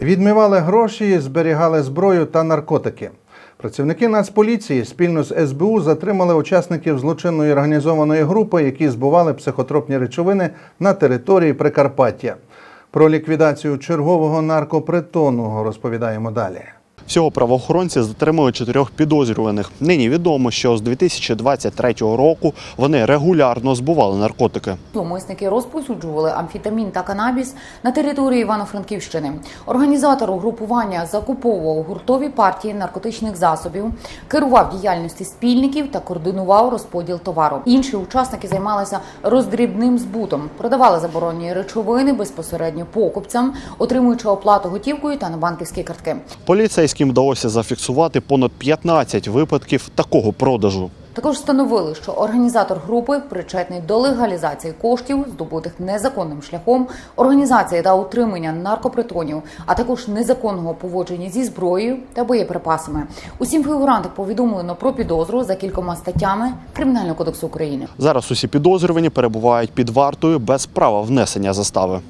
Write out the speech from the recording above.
Відмивали гроші, зберігали зброю та наркотики. Працівники Нацполіції спільно з СБУ затримали учасників злочинної організованої групи, які збували психотропні речовини на території Прикарпаття. Про ліквідацію чергового наркопритону розповідаємо далі. Всього правоохоронці затримали чотирьох підозрюваних. Нині відомо, що з 2023 року вони регулярно збували наркотики. Зловмисники розповсюджували амфетамін та канабіс на території Івано-Франківщини. Організатор угрупування закуповував гуртові партії наркотичних засобів, керував діяльністю спільників та координував розподіл товару. Інші учасники займалися роздрібним збутом, продавали заборонені речовини безпосередньо покупцям, отримуючи оплату готівкою та на банківські картки. Поліцейським вдалося зафіксувати понад 15 випадків такого продажу. Також встановили, що організатор групи причетний до легалізації коштів, здобутих незаконним шляхом, організації та утримання наркопритонів, а також незаконного поводження зі зброєю та боєприпасами. Усім фігурантам повідомлено про підозру за кількома статтями Кримінального кодексу України. Зараз усі підозрювані перебувають під вартою без права внесення застави.